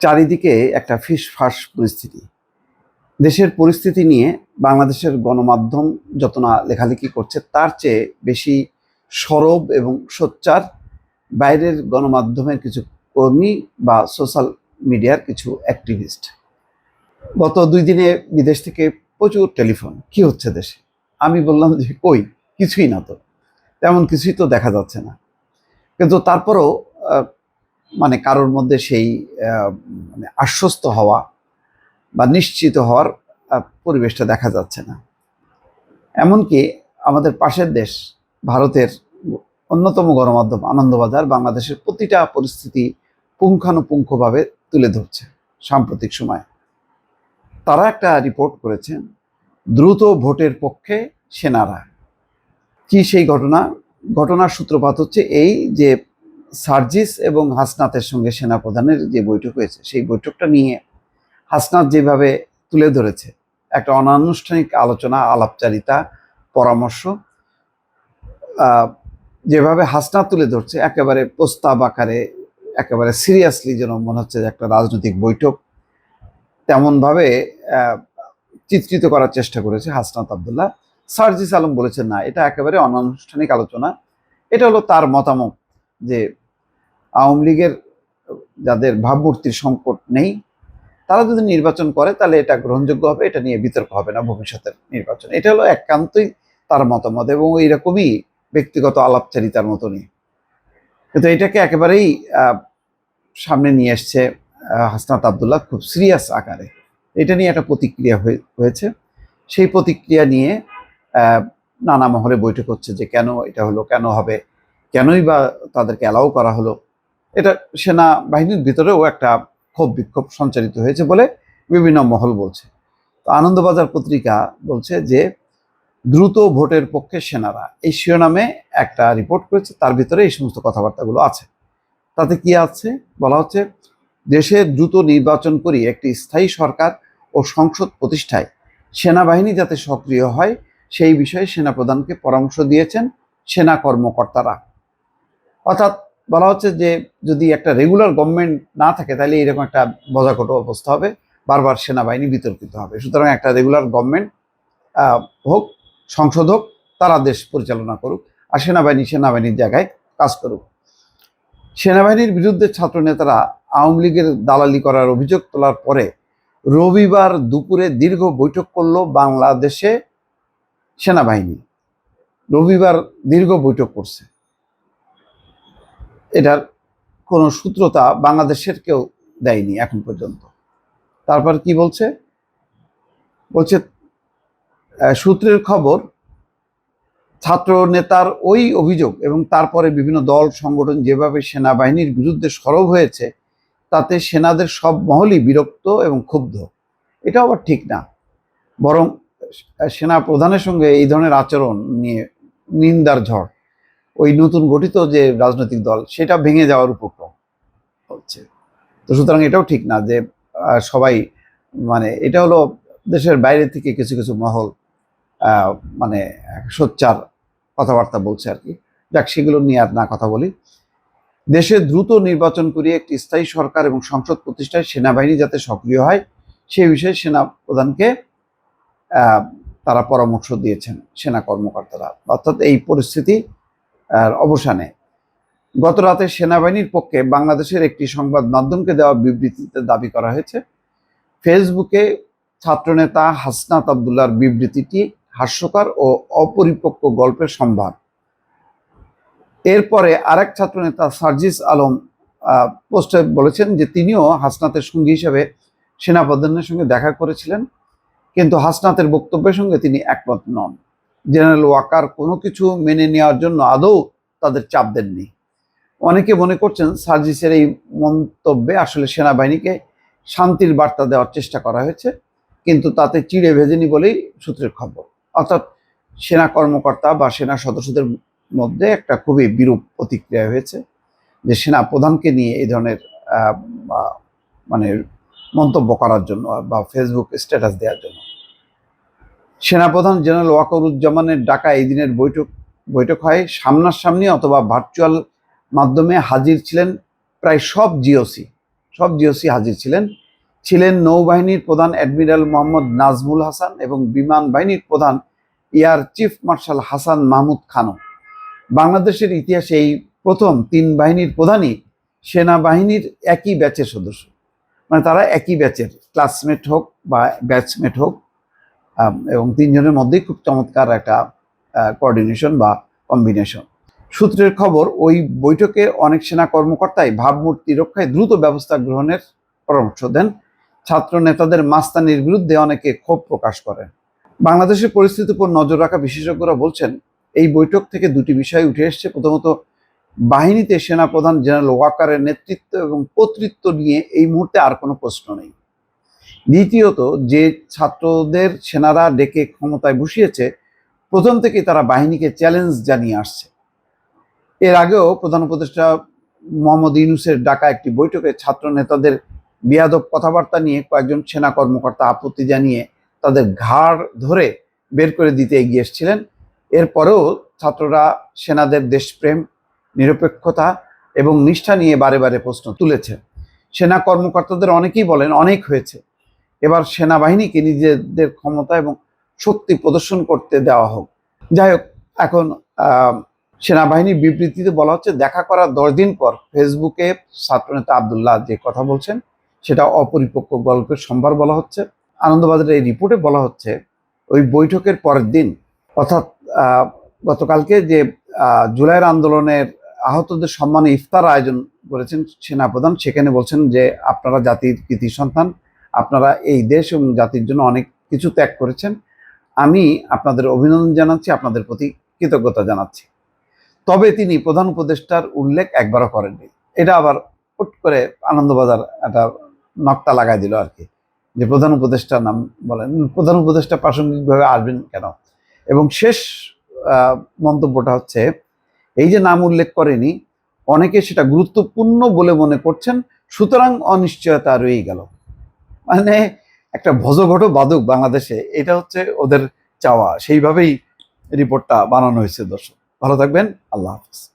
চারিদিকে একটা ফিসফাস পরিস্থিতি। দেশের পরিস্থিতি নিয়ে বাংলাদেশের গণমাধ্যম যত না লেখালেখি করছে, তার চেয়ে বেশি সরব এবং সোচ্চার বাইরের গণমাধ্যমের কিছু কর্মী বা সোশ্যাল মিডিয়ার কিছু অ্যাক্টিভিস্ট। গত দুই দিনে বিদেশ থেকে প্রচুর টেলিফোন, কি হচ্ছে দেশে? আমি বললাম যে, কই, কিছুই না তো। তেমন কিছুই তো দেখা যাচ্ছে না। কিন্তু তারপরও মানে কারোর মধ্যে সেই মানে আশ্বস্ত হওয়া বা নিশ্চিত হওয়ার পরিবেশটা দেখা যাচ্ছে না। এমনকি আমাদের পাশের দেশ, ভারতের অন্যতম গণমাধ্যম আনন্দবাজার বাংলাদেশের প্রতিটা পরিস্থিতি পুঙ্খানুপুঙ্খভাবে তুলে ধরছে সাম্প্রতিক সময়ে। তারা একটা রিপোর্ট করেছেন, দ্রুত ভোটের পক্ষে সেনারা। কি সেই ঘটনা? ঘটনার সূত্রপাত হচ্ছে এই যে সার্জিস এবং হাসনাতের সঙ্গে সেনাপ্রধানের যে বৈঠক হয়েছে, সেই বৈঠকটা নিয়ে হাসনাত যেভাবে তুলে ধরেছে, একটা অনানুষ্ঠানিক আলোচনা, আলাপচারিতা, পরামর্শ যেভাবে হাসনাত তুলে ধরছে, একেবারে প্রস্তাব আকারে, একেবারে সিরিয়াসলি যেন মনে হচ্ছে যে একটা রাজনৈতিক বৈঠক, তেমনভাবে চিত্রিত করার চেষ্টা করেছে হাসনাত আবদুল্লাহ। সার্জিস আলম বলেছেন, না, এটা একেবারে অনানুষ্ঠানিক আলোচনা। এটা হলো তার মতামত। যে আওয়ামী লীগের যাদের ভাবমূর্তির সংকট নেই, তারা যদি নির্বাচন করে, তাহলে এটা গ্রহণযোগ্য হবে, এটা নিয়ে বিতর্ক হবে না ভবিষ্যতের নির্বাচন। এটা হলো একান্তই তার মতামত এবং এইরকমই ব্যক্তিগত আলাপচারিতার মতনই। কিন্তু এটাকে একেবারেই সামনে নিয়ে এসছে হাসনাত আবদুল্লাহ খুব সিরিয়াস আকারে। এটা নিয়ে একটা প্রতিক্রিয়া হয়ে- হয়েছে। সেই প্রতিক্রিয়া নিয়ে নানা মহলে বৈঠক হচ্ছে যে কেন এটা হলো, কেন হবে কেনই বা তাদেরকে অ্যালাউ করা হলো? এটা সেনা বাহিনীর ভিতরেও একটা ক্ষোভ বিক্ষোভ সঞ্চারিত হয়েছে বলে বিভিন্ন মহল বলছে। তো আনন্দবাজার পত্রিকা বলছে যে, দ্রুত ভোটের পক্ষে সেনারা এই শিরোনামে একটা রিপোর্ট করেছে, তার ভিতরে এই সমস্ত কথাবার্তাগুলো আছে। তাতে কি আছে? বলা হচ্ছে, দেশে দ্রুত নির্বাচন করি একটি স্থায়ী সরকার ও সংসদ প্রতিষ্ঠায় সেনাবাহিনী যাতে সক্রিয় হয়, সেই বিষয়ে সেনাপ্রধানকে পরামর্শ দিয়েছেন সেনা কর্মকর্তারা। অর্থাৎ বলা হচ্ছে যে যদি একটা রেগুলার গভর্নমেন্ট না থাকে, তাহলে এরকম একটা বজাকট অবস্থা হবে, বারবার সেনাবাহিনী বিতর্কিত হবে। সুতরাং একটা রেগুলার গভর্নমেন্ট হোক, সংসদ হোক, তারা দেশ পরিচালনা করুক, আর সেনাবাহিনী সেনাবাহিনীর জায়গায় কাজ করুক। সেনাবাহিনীর বিরুদ্ধে ছাত্র নেতারা আওয়ামী লীগের দালালি করার অভিযোগ তোলার পরে রবিবার দুপুরে দীর্ঘ বৈঠক করল বাংলাদেশে সেনাবাহিনী। রবিবার দীর্ঘ বৈঠক করছে। এটার কোনো সূত্রতা বাংলাদেশের কেউ দেয়নি এখন পর্যন্ত। তারপর কি বলছে? বলছে সূত্রের খবর, ছাত্র নেতার ওই অভিযোগ এবং তারপরে বিভিন্ন দল, সংগঠন যেভাবে সেনাবাহিনীর বিরুদ্ধে সরব হয়েছে, তাতে সেনাদের সব মহলই বিরক্ত এবং ক্ষুব্ধ। এটা আবার ঠিক না। বরং সেনা প্রধানের সঙ্গে এই ধরনের আচরণ নিয়ে নিন্দার ঝড়। ওই নতুন গঠিত যে রাজনৈতিক দল, সেটা ভেঙে যাওয়ার উপক্রম হচ্ছে। তো সুতরাং এটাও ঠিক না যে সবাই মানে এটা হলো দেশের বাইরে থেকে কিছু কিছু মহল মানে সোচ্চার কথাবার্তা বলছে আর কি। যাক, সেগুলো নিয়ে আর না কথা বলি। দেশে দ্রুত নির্বাচন করিয়ে একটি স্থায়ী সরকার এবং সংসদ প্রতিষ্ঠায় সেনাবাহিনী যাতে সক্রিয় হয় সেই বিষয়ে সেনা প্রধানকে তারা পরামর্শ দিয়েছেন সেনা কর্মকর্তারা। অর্থাৎ এই পরিস্থিতি অবসানে। গত রাতে সেনাবাহিনীর পক্ষে বাংলাদেশের একটি সংবাদ মাধ্যমকে দেওয়া বিবৃতিতে দাবি করা হয়েছে, ফেসবুকে ছাত্রনেতা হাসনাত আবদুল্লার বিবৃতিটি হাস্যকর ও অপরিপক্ক গল্পের সম্ভার। এরপরে আরেক ছাত্রনেতা সার্জিস আলম পোস্টে বলেছেন যে তিনিও হাসনাতের সঙ্গী হিসেবে সেনাপ্রধানের সঙ্গে দেখা করেছিলেন, কিন্তু হাসনাতের বক্তব্যের সঙ্গে তিনি একমত নন। জেনারেল ওয়াকার কোনো কিছু মেনে নেওয়ার জন্য আদৌ তাদের চাপ দেননি। অনেকে মনে করছেন সার্জিসের এই মন্তব্যে আসলে সেনাবাহিনীকে শান্তির বার্তা দেওয়ার চেষ্টা করা হয়েছে, কিন্তু তাতে চিড়ে ভেজেনি বলেই সূত্রের খবর। অর্থাৎ সেনা কর্মকর্তা বা সেনা সদস্যদের মধ্যে একটা খুবই বিরূপ প্রতিক্রিয়া হয়েছে যে সেনা প্রধানকে নিয়ে এই ধরনের মানে মন্তব্য করার জন্য বা ফেসবুক স্ট্যাটাস দেওয়ার জন্য। সেনাপ্রধান জেনারেল ওয়াকরুজ্জামানের ডাকা এই দিনের বৈঠক বৈঠক হয় সামনাসামনি অথবা ভার্চুয়াল মাধ্যমে হাজির ছিলেন প্রায় সব জিওসি সব জিওসি হাজির ছিলেন। ছিলেন নৌবাহিনীর প্রধান অ্যাডমিরাল মোহাম্মদ নাজমুল হাসান এবং বিমান বাহিনীর প্রধান air chief marshal Hasan Mahmud খানও। বাংলাদেশের ইতিহাসে এই প্রথম তিন বাহিনীর প্রধানই সেনাবাহিনীর একই ব্যাচের সদস্য। মানে তারা একই ব্যাচের ক্লাসমেট হোক বা ব্যাচমেট হোক। এবং তিনজনের মধ্যেই খুব চমৎকার একটা কোঅর্ডিনেশন বা কম্বিনেশন সূত্রের খবর, ওই বৈঠকে অনেক সেনা কর্মকর্তাই ভাবমূর্তি রক্ষায় দ্রুত ব্যবস্থা গ্রহণের পরামর্শ দেন। ছাত্র নেতাদের মাস্তানির বিরুদ্ধে অনেকে ক্ষোভ প্রকাশ করেন। বাংলাদেশের পরিস্থিতির উপর নজর রাখা বিশেষজ্ঞরা বলছেন, এই বৈঠক থেকে দুটি বিষয় উঠে এসেছে। প্রথমত, বাহিনীতে সেনাপ্রধান জেনারেল ওয়াকারের নেতৃত্ব এবং কর্তৃত্ব নিয়ে এই মুহূর্তে আর কোনো প্রশ্ন নেই। দ্বিতীয়ত, যে ছাত্রদের সেনারা ডেকে ক্ষমতায় বসিয়েছে, প্রথম থেকেই তারা বাহিনীকে চ্যালেঞ্জ জানিয়ে আসছে। এর আগেও প্রধান উপদেষ্টা মোহাম্মদ ইউনুসের ডাকা একটি বৈঠকে ছাত্র নেতাদের বিয়াদব কথাবার্তা নিয়ে কয়েকজন সেনা কর্মকর্তা আপত্তি জানিয়ে তাদের ঘাড় ধরে বের করে দিতে এগিয়ে এসেছিলেন। এরপরেও ছাত্ররা সেনাদের দেশপ্রেম, নিরপেক্ষতা এবং নিষ্ঠা নিয়ে বারে বারে প্রশ্ন তুলেছে। সেনা কর্মকর্তাদের অনেকেই বলেন, অনেক হয়েছে। এবার সেনাবাহিনীকে নিজেদের ক্ষমতা এবং শক্তি প্রদর্শন করতে দেওয়া হোক। যাই হোক, এখন সেনাবাহিনীর বিবৃতিতে বলা হচ্ছে, দেখা করার দশ দিন পর ফেসবুকে ছাত্রনেতা আবদুল্লাহ যে কথা বলছেন, সেটা অপরিপক্ক গল্পের সম্ভার বলা হচ্ছে। আনন্দবাজারের এই রিপোর্টে বলা হচ্ছে, ওই বৈঠকের পরের দিন, অর্থাৎ গতকালকে যে জুলাইয়ের আন্দোলনের আহতদের সম্মানে ইফতার আয়োজন করেছেন সেনাপ্রধান, সেখানে বলছেন যে, আপনারা জাতির কৃতি সন্তান আপনারা এই দেশ এবং জাতির জন্য অনেক কিছু ত্যাগ করেছেন। আমি আপনাদের অভিনন্দন জানাচ্ছি, আপনাদের প্রতি কৃতজ্ঞতা জানাচ্ছি। তবে তিনি প্রধান উপদেষ্টার উল্লেখ একবারও করেননি। এটা আবার হুট করে আনন্দবাজার একটা নকটা লাগাই দিল আর কি। যে প্রধান উপদেষ্টার নাম বলেন, প্রধান উপদেষ্টা প্রাসঙ্গিকভাবে আসবেন কেন? এবং শেষ মন্তব্যটা হচ্ছে, এই যে নাম উল্লেখ করেনি, অনেকে সেটা গুরুত্বপূর্ণ বলে মনে করছেন, সুতরাং অনিশ্চয়তা রয়েই গেল। মানে একটা ভজঘট বাদক বাংলাদেশে, এটা হচ্ছে ওদের চাওয়া। সেইভাবেই রিপোর্টটা বানানো হয়েছে দর্শক। ভালো থাকবেন, আল্লাহ হাফিজ।